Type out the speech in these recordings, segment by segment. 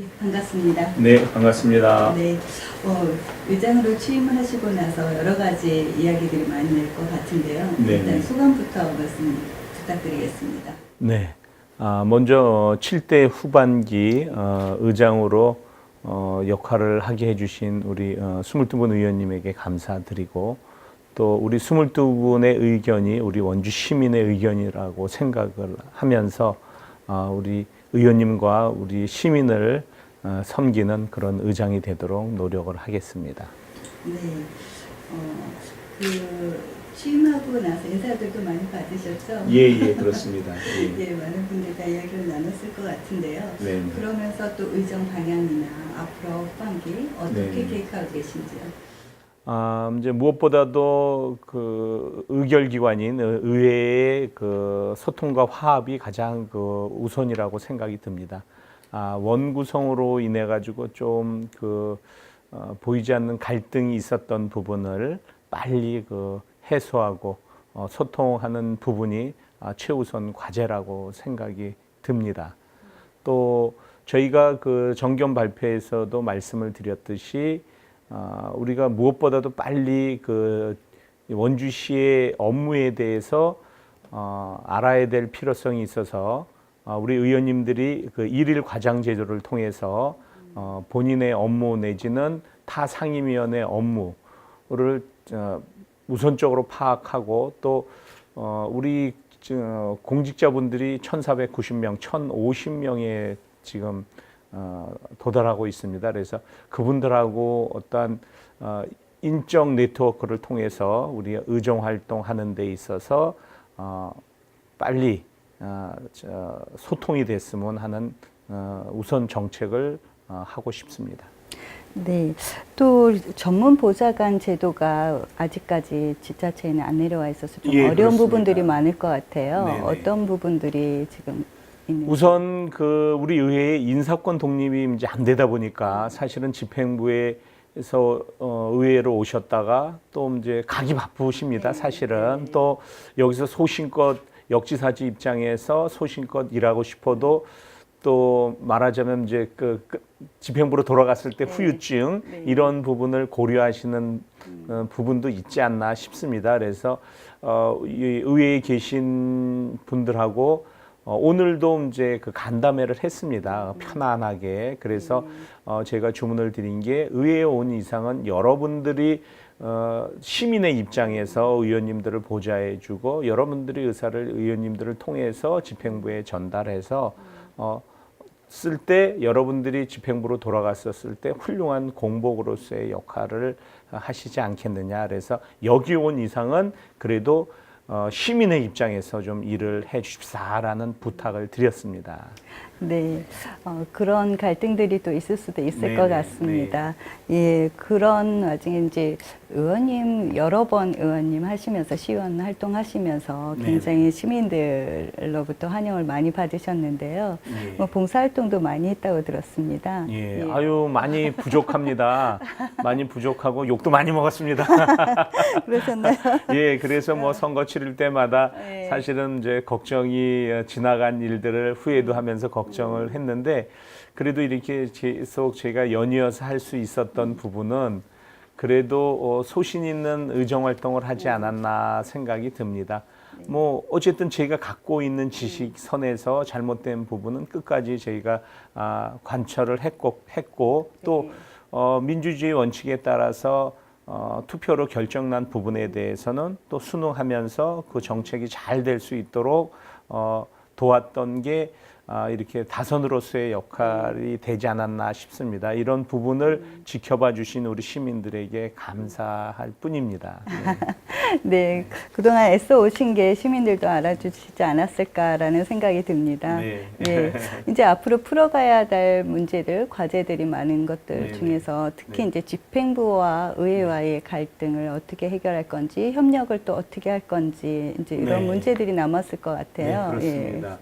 네, 반갑습니다. 네, 반갑습니다. 네, 어, 의장으로 취임하시고 나서 여러 가지 이야기들이 많이 날 것 같은데요. 네, 일단 네. 소감부터 말씀 부탁드리겠습니다. 네. 아, 먼저 7대 후반기 어, 의장으로 어, 역할을 하게 해주신 우리 어, 22분 의원님에게 감사드리고 또 우리 22분의 의견이 우리 원주 시민의 의견이라고 생각을 하면서 어, 우리 의원님과 우리 시민을 어, 섬기는 그런 의장이 되도록 노력을 하겠습니다. 네, 어, 그 취임하고 나서 인사들도 많이 받으셨죠? 예, 예, 그렇습니다. 예. 예, 많은 분들과 이야기를 나눴을 것 같은데요. 네. 그러면서 또 의정 방향이나 앞으로 후반기 어떻게 네. 계획하고 계신지요? 아, 이제 무엇보다도 그 의결기관인 의- 의회의 그 소통과 화합이 가장 그 우선이라고 생각이 듭니다. 아, 원구성으로 인해 가지고 좀그 어, 보이지 않는 갈등이 있었던 부분을 빨리 그 해소하고 어, 소통하는 부분이 아, 최우선 과제라고 생각이 듭니다. 또 저희가 그 정견 발표에서도 말씀을 드렸듯이 아, 우리가 무엇보다도 빨리 그 원주시의 업무에 대해서 어, 알아야 될 필요성이 있어서 어, 우리 의원님들이 그 일일 과장 제도를 통해서 어, 본인의 업무 내지는 타 상임위원회 업무를 어, 우선적으로 파악하고 또 어, 우리 저, 공직자분들이 1,490명, 1,050명에 지금 어, 도달하고 있습니다. 그래서 그분들하고 어떠한 어, 인적 네트워크를 통해서 우리 의정 활동하는 데 있어서 어, 빨리 어, 저, 소통이 됐으면 하는 어, 우선 정책을 어, 하고 싶습니다. 네, 또 전문 보좌관 제도가 아직까지 지자체에는 안 내려와 있어서 좀 예, 어려운 그렇습니다. 부분들이 많을 것 같아요. 네네. 어떤 부분들이 지금 있는? 우선 그 우리 의회의 인사권 독립이 이제 안 되다 보니까 사실은 집행부에서 어, 의회로 오셨다가 또 이제 가기 바쁘십니다. 사실은 또 여기서 소신껏 역지사지 입장에서 소신껏 일하고 싶어도 또 말하자면 이제 그, 그 집행부로 돌아갔을 때 네. 후유증 네. 이런 부분을 고려하시는 어, 부분도 있지 않나 싶습니다. 그래서 어, 이 의회에 계신 분들하고 어, 오늘도 이제 그 간담회를 했습니다. 편안하게. 그래서 어, 제가 주문을 드린 게 의회에 온 이상은 여러분들이 어, 시민의 입장에서 의원님들을 보좌해주고 여러분들의 의사를 의원님들을 통해서 집행부에 전달해서 어, 쓸 때 여러분들이 집행부로 돌아갔었을 때 훌륭한 공복으로서의 역할을 하시지 않겠느냐. 그래서 여기 온 이상은 그래도 어, 시민의 입장에서 좀 일을 해 주십사라는 부탁을 드렸습니다. 네, 어, 그런 갈등들이 또 있을 수도 있을 네네, 것 같습니다. 예, 그런 와중에 이제 의원님 여러 번 의원님 하시면서 시의원 활동하시면서 네네. 굉장히 시민들로부터 환영을 많이 받으셨는데요. 예. 뭐 봉사활동도 많이 했다고 들었습니다. 예, 아유 많이 부족합니다. 많이 부족하고 욕도 많이 먹었습니다. 그러셨나요? 예, 그래서 뭐 선거 치를 때마다 네. 사실은 이제 걱정이 어, 지나간 일들을 후회도 하면서 걱정을 했는데 그래도 이렇게 계속 제가 연이어서 할 수 있었던 부분은 그래도 어, 소신 있는 의정 활동을 하지 않았나 생각이 듭니다. 뭐 어쨌든 제가 갖고 있는 지식 선에서 잘못된 부분은 끝까지 저희가 아, 관철을 했고 했고 또 어, 민주주의 원칙에 따라서 어, 투표로 결정난 부분에 대해서는 또 순응하면서 그 정책이 잘 될 수 있도록 어, 도왔던 게 아, 이렇게 다선으로서의 역할이 되지 않았나 싶습니다. 이런 부분을 지켜봐 주신 우리 시민들에게 감사할 뿐입니다. 네. 네, 그동안 애써 오신 게 시민들도 알아주시지 않았을까라는 생각이 듭니다. 네. 네, 이제 앞으로 풀어가야 될 문제들, 과제들이 많은 것들 네, 네. 중에서 특히 네. 이제 집행부와 의회와의 갈등을 어떻게 해결할 건지, 협력을 또 어떻게 할 건지, 이제 이런 네. 문제들이 남았을 것 네, 같아요. 예. 그렇습니다.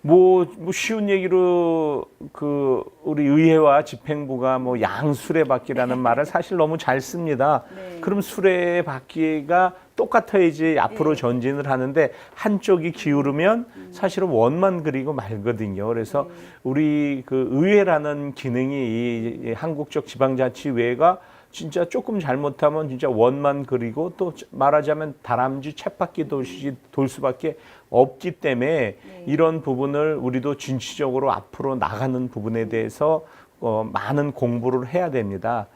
뭐, 뭐 쉬운 얘기로 그 우리 의회와 집행부가 뭐 양수레바퀴라는 말을 사실 너무 잘 씁니다. 네. 그럼 수레바퀴가 똑같아야지 앞으로 네. 전진을 하는데 한쪽이 기울으면 사실은 원만 그리고 말거든요. 그래서 우리 그 의회라는 기능이 이- 이 한국적 지방자치회가 진짜 조금 잘못하면 진짜 원만 그리고 또 말하자면 다람쥐 쳇바퀴 돌시 돌 수밖에 없기 때문에 이런 부분을 우리도 진취적으로 앞으로 나가는 부분에 대해서 어, 많은 공부를 해야 됩니다.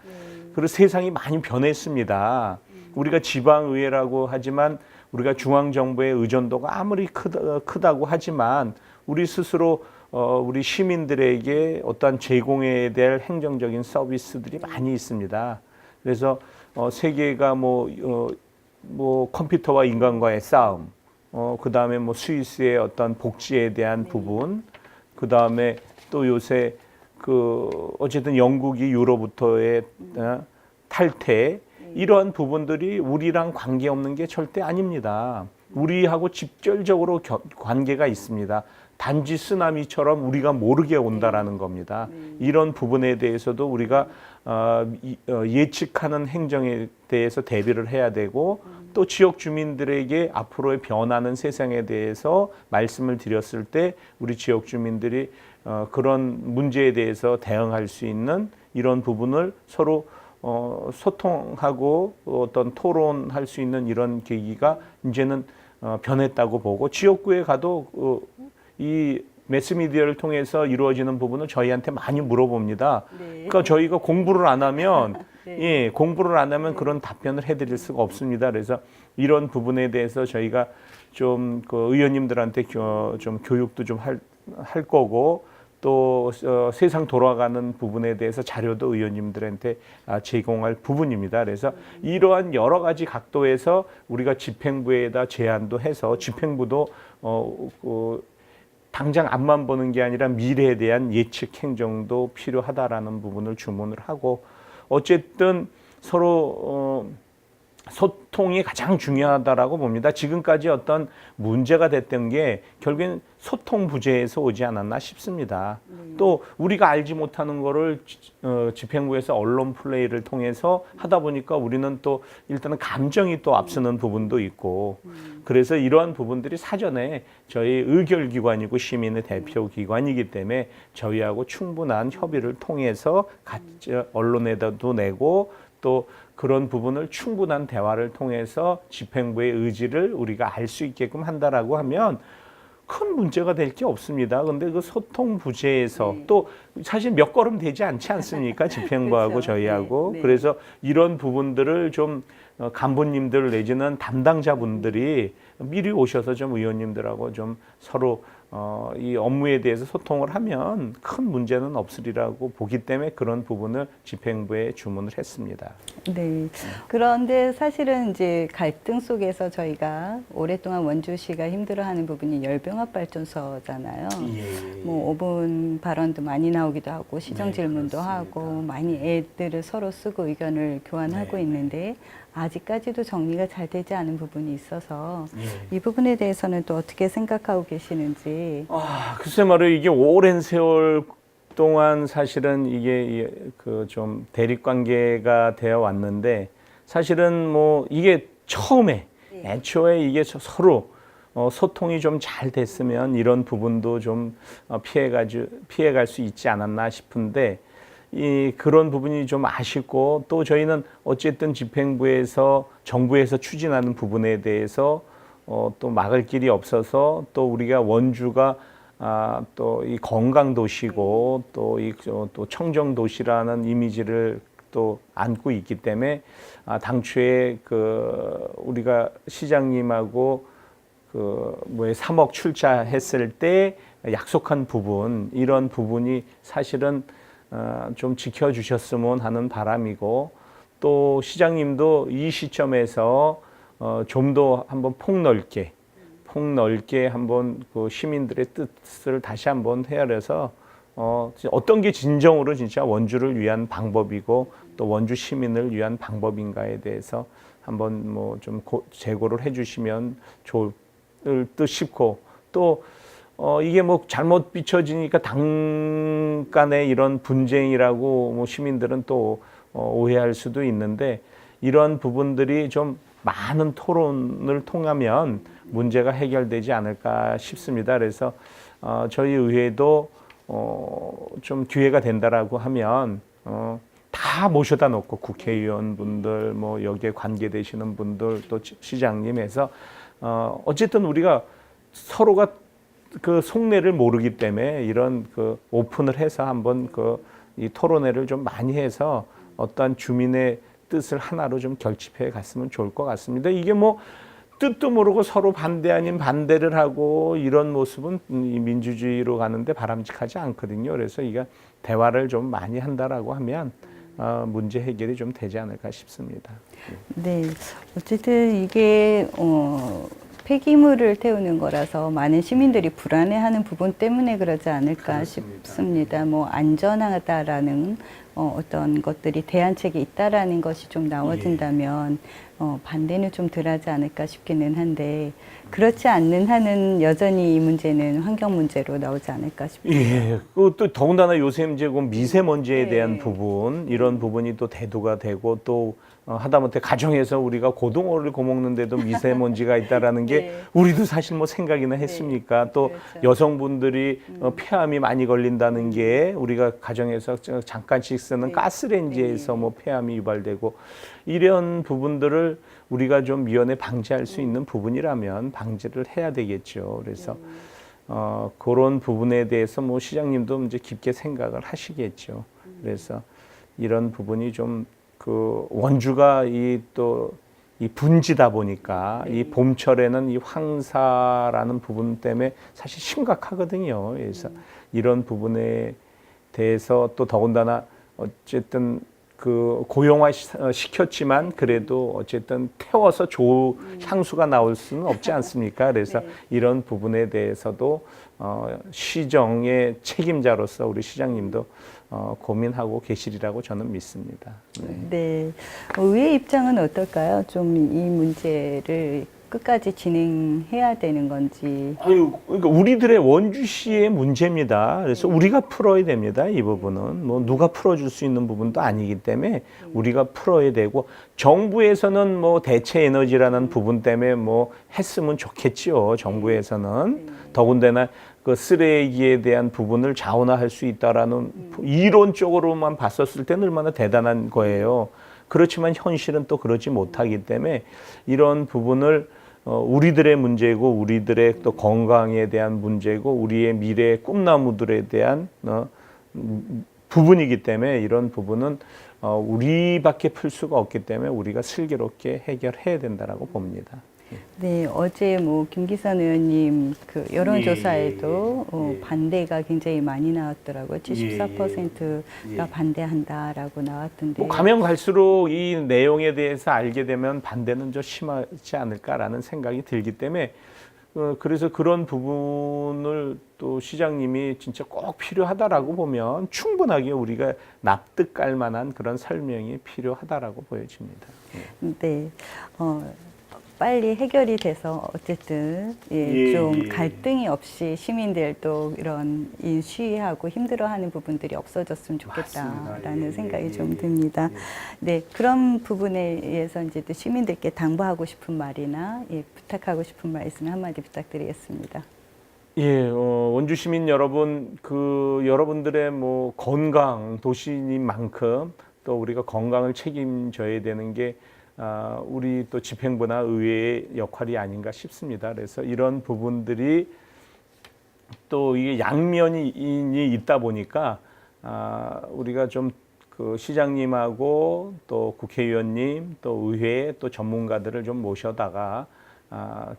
그리고 세상이 많이 변했습니다. 우리가 지방의회라고 하지만 우리가 중앙정부의 의존도가 아무리 크다, 크다고 하지만 우리 스스로 어, 우리 시민들에게 어떠한 제공해야 될 행정적인 서비스들이 많이 있습니다. 그래서 어, 세계가 뭐, 어, 뭐 컴퓨터와 인간과의 싸움, 어, 그 다음에 뭐 스위스의 어떤 복지에 대한 부분, 그 다음에 또 요새 그 어쨌든 영국이 유로부터의 어, 탈퇴 이러한 부분들이 우리랑 관계 없는 게 절대 아닙니다. 우리하고 직접적으로 겨- 관계가 있습니다. 단지 쓰나미처럼 우리가 모르게 온다라는 겁니다. 이런 부분에 대해서도 우리가 어, 이- 어, 예측하는 행정에 대해서 대비를 해야 되고 또 지역 주민들에게 앞으로의 변하는 세상에 대해서 말씀을 드렸을 때 우리 지역 주민들이 어, 그런 문제에 대해서 대응할 수 있는 이런 부분을 서로 어, 소통하고 어떤 토론할 수 있는 이런 계기가 이제는 어, 변했다고 보고 지역구에 가도 어, 이 매스미디어를 통해서 이루어지는 부분을 저희한테 많이 물어봅니다. 네. 그러니까 저희가 공부를 안 하면 네. 예, 공부를 안 하면 그런 답변을 해드릴 수가 없습니다. 그래서 이런 부분에 대해서 저희가 좀 그 의원님들한테 교, 좀 교육도 좀 할 할 거고 또 어, 세상 돌아가는 부분에 대해서 자료도 의원님들한테 아, 제공할 부분입니다. 그래서 이러한 여러 가지 각도에서 우리가 집행부에다 제안도 해서 집행부도 어, 그 당장 앞만 보는 게 아니라 미래에 대한 예측 행정도 필요하다라는 부분을 주문을 하고 어쨌든 서로 어, 소통이 가장 중요하다라고 봅니다. 지금까지 어떤 문제가 됐던 게 결국엔 소통 부재에서 오지 않았나 싶습니다. 또 우리가 알지 못하는 거를 지- 어, 집행부에서 언론 플레이를 통해서 하다 보니까 우리는 또 일단은 감정이 또 앞서는 부분도 있고 그래서 이러한 부분들이 사전에 저희 의결기관이고 시민의 대표 기관이기 때문에 저희하고 충분한 협의를 통해서 같이 언론에다도 내고 또 그런 부분을 충분한 대화를 통해서 집행부의 의지를 우리가 알 수 있게끔 한다라고 하면 큰 문제가 될 게 없습니다. 근데 그 소통 부재에서 네. 또 사실 몇 걸음 되지 않지 않습니까? 집행부하고 그렇죠. 저희하고 네, 네. 그래서 이런 부분들을 좀 어, 간부님들 내지는 담당자분들이 미리 오셔서 좀 의원님들하고 좀 서로 어, 이 업무에 대해서 소통을 하면 큰 문제는 없으리라고 보기 때문에 그런 부분을 집행부에 주문을 했습니다. 네. 그런데 사실은 이제 갈등 속에서 저희가 오랫동안 원주시가 힘들어하는 부분이 열병합 발전소잖아요. 예. 뭐 5분 발언도 많이 나오기도 하고 시정 네, 질문도 그렇습니다. 하고 많이 애들을 서로 쓰고 의견을 교환하고 네. 있는데 아직까지도 정리가 잘 되지 않은 부분이 있어서 예. 이 부분에 대해서는 또 어떻게 생각하고 계시는지 아, 글쎄 말이에요. 이게 오랜 세월 동안 사실은 이게 그 좀 대립 관계가 되어 왔는데 사실은 뭐 이게 처음에 네. 애초에 이게 서- 서로 어, 소통이 좀 잘 됐으면 이런 부분도 좀 어, 피해가지 피해갈 수 있지 않았나 싶은데 이 그런 부분이 좀 아쉽고 또 저희는 어쨌든 집행부에서 정부에서 추진하는 부분에 대해서 어, 또 막을 길이 없어서 또 우리가 원주가 아, 또 이 건강 도시고 또 이또 청정 도시라는 이미지를 또 안고 있기 때문에 아, 당초에 그 우리가 시장님하고 그 뭐에 3억 출자했을 때 약속한 부분 이런 부분이 사실은 어, 좀 지켜주셨으면 하는 바람이고 또 시장님도 이 시점에서 어, 좀더 한번 폭넓게 폭넓게 한번 그 시민들의 뜻을 다시 한번 헤아려서 어, 어떤 게 진정으로 진짜 원주를 위한 방법이고 또 원주 시민을 위한 방법인가에 대해서 한번 뭐좀 재고를 해주시면 좋을 듯 싶고 또 어, 이게 뭐 잘못 비춰지니까 당 간의 이런 분쟁이라고 뭐 시민들은 또 어, 오해할 수도 있는데 이런 부분들이 좀 많은 토론을 통하면 문제가 해결되지 않을까 싶습니다. 그래서 어, 저희 의회도 어, 좀 기회가 된다라고 하면 어, 다 모셔다 놓고 국회의원분들 뭐 여기에 관계되시는 분들 또 시- 시장님 해서 어, 어쨌든 우리가 서로가 그 속내를 모르기 때문에 이런 그 오픈을 해서 한번 그 이 토론회를 좀 많이 해서 어떠한 주민의 뜻을 하나로 좀 결집해 갔으면 좋을 것 같습니다. 이게 뭐 뜻도 모르고 서로 반대 아닌 반대를 하고 이런 모습은 이 민주주의로 가는데 바람직하지 않거든요. 그래서 이게 대화를 좀 많이 한다라고 하면 어, 문제 해결이 좀 되지 않을까 싶습니다. 네, 어쨌든 이게 어, 폐기물을 태우는 거라서 많은 시민들이 불안해하는 부분 때문에 그러지 않을까 그렇습니다. 싶습니다. 뭐 안전하다라는 어, 어떤 것들이 대안책이 있다라는 것이 좀 나와진다면 어, 반대는 좀 덜하지 않을까 싶기는 한데 그렇지 않는 한은 여전히 이 문제는 환경 문제로 나오지 않을까 싶습니다. 예, 그또 더군다나 요새 이제 그 미세먼지에 네. 대한 부분 이런 부분이 또 대두가 되고 또 어, 하다못해 가정에서 우리가 고등어를 고먹는데도 미세먼지가 있다라는 게 네. 우리도 사실 뭐 생각이나 했습니까? 또 그렇죠. 여성분들이 어, 폐암이 많이 걸린다는 게 우리가 가정에서 저- 잠깐씩 쓰는 네. 가스레인지에서 네. 뭐 폐암이 유발되고 이런 부분들을 우리가 좀 미연에 방지할 수 있는 부분이라면 방지를 해야 되겠죠. 그래서 어, 그런 부분에 대해서 뭐 시장님도 이제 깊게 생각을 하시겠죠. 그래서 이런 부분이 좀 그 원주가 이 또 이 분지다 보니까 이 봄철에는 이 황사라는 부분 때문에 사실 심각하거든요. 그래서 이런 부분에 대해서 또 더군다나 어쨌든 그 고용화 시- 어, 시켰지만 그래도 어쨌든 태워서 조 향수가 나올 수는 없지 않습니까? 그래서 네. 이런 부분에 대해서도 어, 시정의 책임자로서 우리 시장님도 어, 고민하고 계시리라고 저는 믿습니다. 네. 네. 어, 의회 입장은 어떨까요? 좀 이 문제를 끝까지 진행해야 되는 건지. 아유, 그러니까 우리들의 원주시의 문제입니다. 그래서 우리가 풀어야 됩니다. 이 부분은 뭐 누가 풀어줄 수 있는 부분도 아니기 때문에 우리가 풀어야 되고 정부에서는 뭐 대체 에너지라는 부분 때문에 뭐 했으면 좋겠지요. 정부에서는 더군다나 그 쓰레기에 대한 부분을 자원화할 수 있다라는 이론적으로만 봤었을 때는 얼마나 대단한 거예요. 그렇지만 현실은 또 그러지 못하기 때문에 이런 부분을 어, 우리들의 문제고 우리들의 또 건강에 대한 문제고 우리의 미래의 꿈나무들에 대한 어, 음, 부분이기 때문에 이런 부분은 어, 우리밖에 풀 수가 없기 때문에 우리가 슬기롭게 해결해야 된다라고 봅니다. 네, 어제 뭐 김기선 의원님 그 여론조사에도 예, 예, 어, 예. 반대가 굉장히 많이 나왔더라고요. 예, 74%가 예. 반대한다라고 나왔던데. 뭐 가면 갈수록 이 내용에 대해서 알게 되면 반대는 좀 심하지 않을까라는 생각이 들기 때문에 어, 그래서 그런 부분을 또 시장님이 진짜 꼭 필요하다라고 보면 충분하게 우리가 납득할 만한 그런 설명이 필요하다라고 보여집니다. 네. 어, 빨리 해결이 돼서 어쨌든 예, 예, 좀 예. 갈등이 없이 시민들도 이런 이 시위하고 힘들어하는 부분들이 없어졌으면 좋겠다라는. 예, 생각이 예, 좀 예, 듭니다. 예. 네, 그런 부분에 의해서 이제 또 시민들께 당부하고 싶은 말이나 예, 부탁하고 싶은 말 있으면 한마디 부탁드리겠습니다. 예, 어, 원주 시민 여러분, 그 여러분들의 뭐 건강 도시님만큼 또 우리가 건강을 책임져야 되는 게 아, 우리 또 집행부나 의회의 역할이 아닌가 싶습니다. 그래서 이런 부분들이 또 이게 양면이 있다 보니까 아, 우리가 좀 그 시장님하고 또 국회의원님 또 의회 또 전문가들을 좀 모셔다가 아,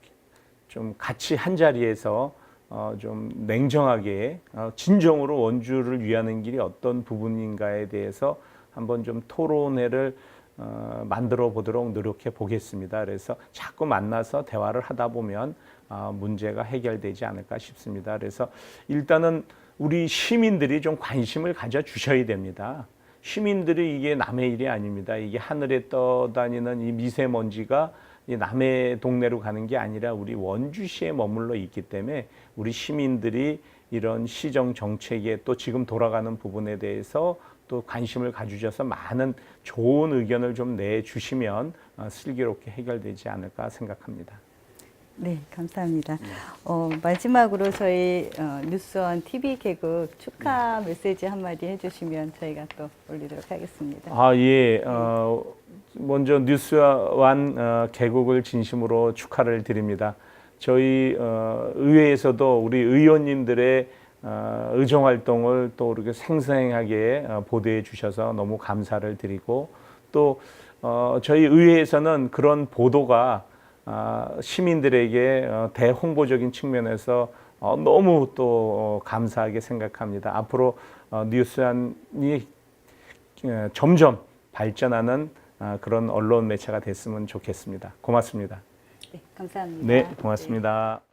좀 같이 한 자리에서 어, 좀 냉정하게 어, 진정으로 원주를 위하는 길이 어떤 부분인가에 대해서 한번 좀 토론회를 어, 만들어 보도록 노력해 보겠습니다. 그래서 자꾸 만나서 대화를 하다 보면 어, 문제가 해결되지 않을까 싶습니다. 그래서 일단은 우리 시민들이 좀 관심을 가져 주셔야 됩니다. 시민들이 이게 남의 일이 아닙니다. 이게 하늘에 떠다니는 이 미세먼지가 이 남의 동네로 가는 게 아니라 우리 원주시에 머물러 있기 때문에 우리 시민들이 이런 시정 정책에 또 지금 돌아가는 부분에 대해서 또 관심을 가주셔서 많은 좋은 의견을 좀 내주시면 어, 슬기롭게 해결되지 않을까 생각합니다. 네, 감사합니다. 어, 마지막으로 저희 어, 뉴스원 TV 개국 축하 메시지 한마디 해주시면 저희가 또 올리도록 하겠습니다. 아, 예. 어, 먼저 뉴스완 어, 개국을 진심으로 축하를 드립니다. 저희 어, 의회에서도 우리 의원님들의 어, 의정 활동을 또 이렇게 생생하게 어, 보도해 주셔서 너무 감사를 드리고 또 어, 저희 의회에서는 그런 보도가 아, 시민들에게 어, 대홍보적인 측면에서 어, 너무 또 어, 감사하게 생각합니다. 앞으로 어, 뉴스완이 예, 점점 발전하는 아, 그런 언론 매체가 됐으면 좋겠습니다. 고맙습니다. 네, 감사합니다. 네, 고맙습니다.